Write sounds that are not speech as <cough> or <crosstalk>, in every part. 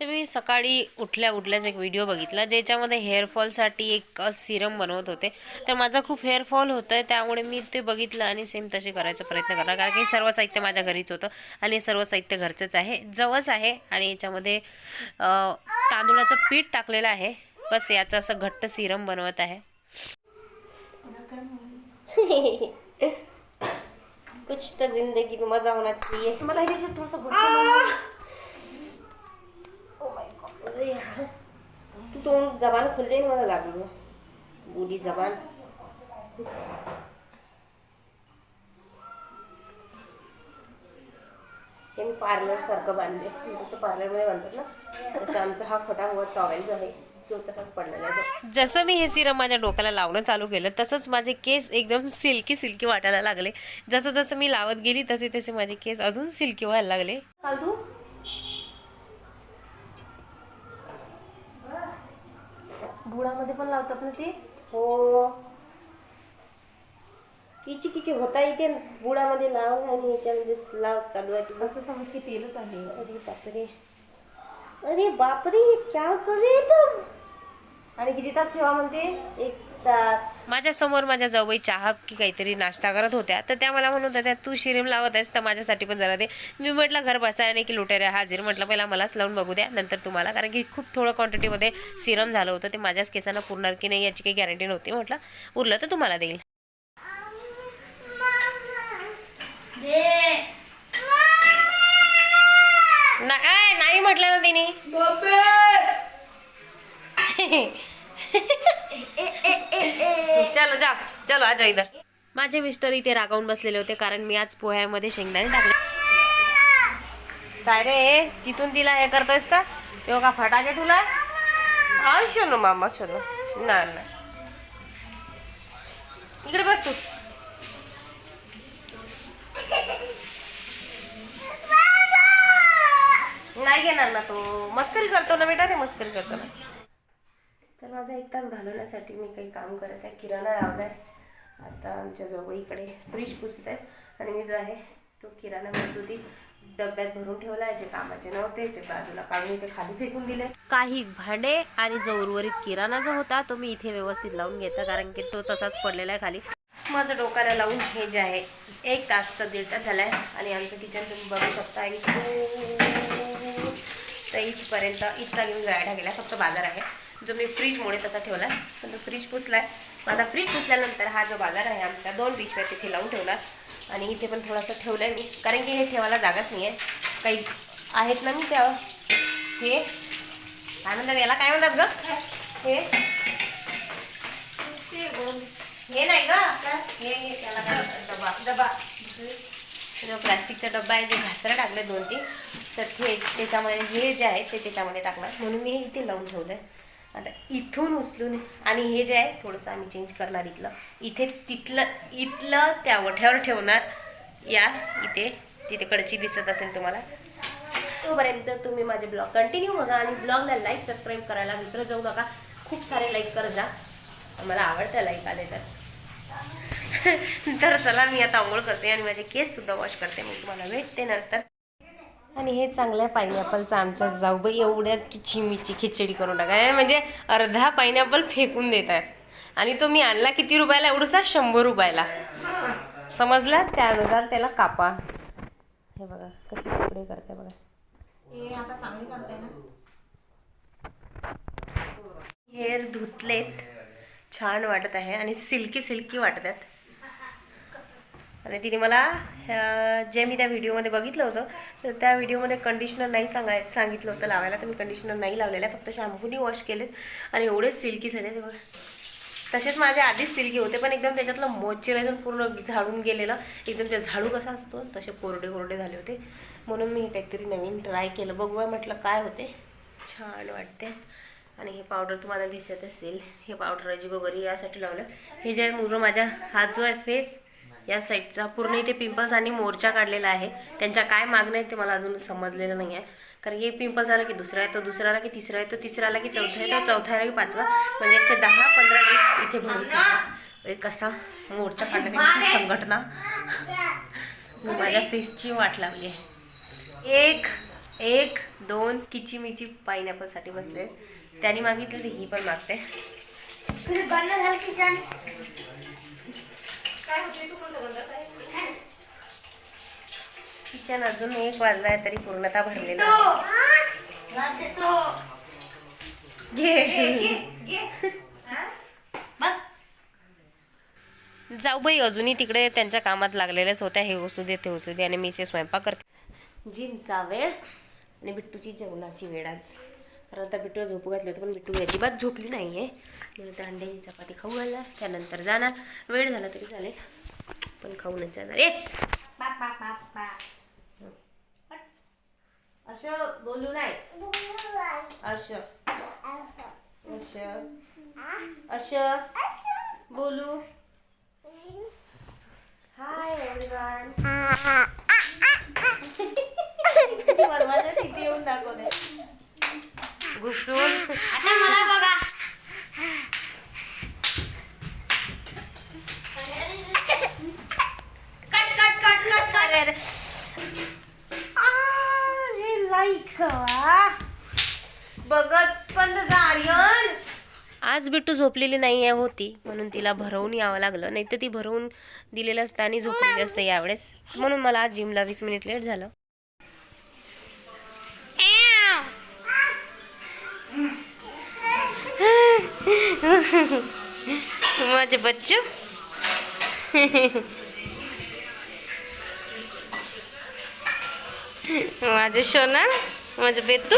तर मी सकाळी उठल्या उठल्याच एक व्हिडिओ बघितला ज्याच्यामध्ये हेअरफॉलसाठी एक सिरम बनवत होते. तर माझा खूप हेअरफॉल होतं आहे त्यामुळे मी ते बघितलं आणि सेम तसे करायचा प्रयत्न करणार. कारण की सर्व साहित्य माझ्या घरीच होतं आणि सर्व साहित्य घरचंच आहे जवस आहे. आणि याच्यामध्ये तांदूळाचं पीठ टाकलेलं आहे. बस याचं असं घट्ट सिरम बनवत आहे. <laughs> कुछ तो जिंदगी में मजा होना चाहिए। मला ह्याच्यात थोडंसं घट्ट ओ माय गॉड अरे यार तू तोंड जबान खुलले मला लागलं बुरी जबान हे मी पार्लर सारखं बांधले जसं पार्लरमध्ये बांधतात ना तसं आमचा हा खोटा वर टॉवेल जो आहे जो तसाच पडलेला आहे जसं मी हे सिरम माझ्या डोक्याला लावणं चालू केलं तसंच माझे केस एकदम सिल्की सिल्की वाटायला लागले. जसं जसं मी लावत गेली तसे तसे माझे केस अजून सिल्की व्हायला लागले. काल तू? बुडामध्ये पण लावतात ना ते? हो. किची किची होता इथे बुडामध्ये लाव आणि याच्यामध्ये लाव चालू आहे तुझं. असं समज की तेलच आहे. अरे बापरे. अरे बापरे क्या कर रहे तुम? आणि किती तास ठेवा म्हणते? एक तास माझ्या जाऊबाई चहा की काहीतरी नाश्ता करत होत्या. तर त्या मला म्हणत होत्या तू शिरीम लावत आहेस तर माझ्यासाठी पण जरा दे. मी म्हटलं घर बसायला की लुटेऱ्या हाजीर. म्हटलं पहिला मलाच लावून बघू द्या नंतर तुम्हाला कारण की खूप थोडं क्वांटिटीमध्ये सिरम झालं होतं. ते माझ्याच केसांना पुरणार की नाही याची काही गॅरंटी नव्हती. म्हटलं उरलं तर तुम्हाला देईल. नाही म्हटलं ना तिने. <laughs> <laughs> चलो जा चलो आज इधर. माझे मिस्टर इथे रागावून बसलेले होते कारण मी आज पोह्यामध्ये शेंगदाणे टाकले. काय रे तिथून तिला हे करतोयस का? तेव्हा का फटाके तुला हा शोनो मामा शोनो. नाही नाही इकडे बस तू. नाही घेणार ना तो. मस्करी करतो ना बेटा रे मस्करी करतो ना. तर माझा एक तास घालवण्यासाठी मी काही काम करत आहे. किराणा लावलाय. आता आमच्या जवळीकडे फ्रीज पुसत आहेत आणि मी जो आहे तो किराणा होती डब्यात भरून ठेवला आहे जे कामाचे नव्हते ते बाजूला काढून इथे खाली फेकून दिले काही भांडे आणि जो उर्वरित किराणा जो होता तो मी इथे व्यवस्थित लावून घेतला कारण की तो तसाच पडलेला आहे खाली. माझं डोक्याला लावून हे जे आहे एक तासचा दीड तास झाला आहे आणि आमचं किचन तुम्ही बघू शकता इथून तर इथपर्यंत इथचा घेऊन गाड्या गेला फक्त बाजार आहे. जो मी फ्रीजमुळे तसा ठेवला पण तो फ्रीज पुसलाय. माझा फ्रीज पुसल्यानंतर हा जो बाजार आहे आमच्या दोन पिशव्या तिथे लावून ठेवला. आणि इथे पण थोडंसं ठेवलं आहे मी. कारण की हे ठेवायला जागाच नाही आहे काही आहेत ना मी त्या हे. काय म्हणतात याला? काय म्हणतात ग? हे. हे नाही ग. हे हे त्याला डबा. डबा. जो प्लास्टिकचा डब्बा आहे जे घासरा टाकलं दोन तीन तर ते त्याच्यामध्ये हे जे आहे ते त्याच्यामध्ये टाकणार. म्हणून मी हे इथे लावून ठेवलं आहे आता इथून उचलून आणि हे जे आहे थोडंसं आम्ही चेंज करणार इथलं. इथे तिथलं इथलं त्या ओठ्यावर ठेवणार. या इथे तिथे कडची दिसत असेल तुम्हाला. तोपर्यंत तुम्ही माझे ब्लॉग कंटिन्यू बघा आणि ब्लॉगला लाईक सबस्क्राईब करायला विसरत जाऊ नका. खूप सारे लाईक करत जा. मला आवडतं लाईक आले तर. <laughs> तर चला मी आता आंघोळ करते आणि माझे केससुद्धा वॉश करते. मी तुम्हाला भेटते नंतर. आणि हे चांगल्या पायनॅपलचं आमच्या जाऊबाई एवढ्या किचिमिची खिचडी करून टाका म्हणजे अर्धा पायनॅपल फेकून देत आहेत आणि तो मी आणला किती रुपयाला? एवढसा शंभर रुपयाला. समजला? त्यानुसार त्याला कापा. हे बघा कशी तुकडे करते बघा. हे चांगली हेअर धुतलेत. छान वाटत आहे आणि सिल्की सिल्की वाटत आहेत आणि तिने मला जे मी त्या व्हिडिओमध्ये बघितलं होतं तर त्या व्हिडिओमध्ये कंडिशनर नाही सांगाय सांगितलं होतं लावायला. तर मी कंडिशनर नाही लावलेलं आहे फक्त शॅम्पूनी वॉश केलेत आणि एवढे सिल्की झाले ते तसेच माझे आधीच सिल्की होते पण एकदम त्याच्यातलं मॉइश्चरायझर पूर्ण झाडून गेलेलं. एकदम ते झाडू कसा असतो तसे कोरडे कोरडे झाले होते. म्हणून मी काहीतरी नवीन ट्राय केलं. बघूया म्हटलं काय होते. छान वाटते. आणि हे पावडर तुम्हाला दिसत असेल. हे पावडर अजिब वगैरे यासाठी लावलं. हे जे मुलं माझ्या हा जो आहे फेस या साईडचा पूर्ण इथे पिंपल्स आणि मोर्चा काढलेला आहे. त्यांच्या काय मागण्या आहेत ते मला अजून समजलेलं नाही आहे कारण हे पिंपल झालं की दुसरा आहे तो दुसरा आला की तिसरा आहे तो तिसरा आला की चौथा आहे तो चौथा आला की पाचवा. म्हणजे असे दहा पंधरा वीस इथे भरून. एक असा मोर्चा काढण्याची संघटना. माझ्या फेसची वाट लावली आहे. एक एक दोन किचीमिची पायनॅपलसाठी बसले. त्यांनी मागितलं ही पण मागते. किचन अजून एक वाजलाय तरी पूर्णता भरलेलं जाऊ बाई अजूनही तिकडे त्यांच्या कामात लागलेल्याच होत्या. हे वस्तू दे ते वस्तू दे आणि मी इथे स्वयंपाक करते. जिमचा वेळ आणि बिट्टूची जेवणाची वेळ आज. कारण आता बिट्टूला झोपू घातली होती पण बिट्टू अजिबात झोपली नाही आहे म्हणून तर अंड्याची चपाती खाऊ घालणार. त्यानंतर जाणार. वेळ झाला तरी चालेल पण खाऊनच जाणार. ए! असं बोलू नाही. असं असं असं बोलू. हाय एव्हरीवन परवाच्या तिथे येऊन दाखवले घुसून आता मला अरे अरे लाईक बघत पण जा आर्यन आज बिट्टू झोपलेली नाही आहे होती म्हणून तिला भरवून यावं लागलं. नाही तर ती भरवून दिलेलं असतं आणि झोपलेली असतं यावेळेस. म्हणून मला आज जिमला वीस मिनिट लेट झालं. माझे बच्चू. माझे सोना माझे बेतू.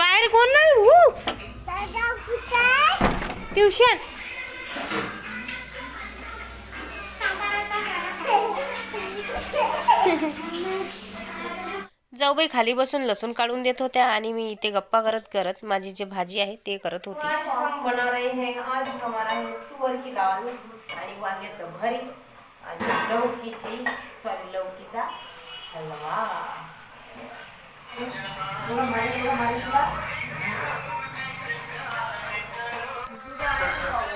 बाहेर कोण नाही? ट्युशन. जाऊबाई खाली बसून लसूण काढून देत होत्या आणि मी इथे गप्पा करत करत माझी जी भाजी आहे ते करत होती. आज हम बना 누가 말이 누가 말인가? 누가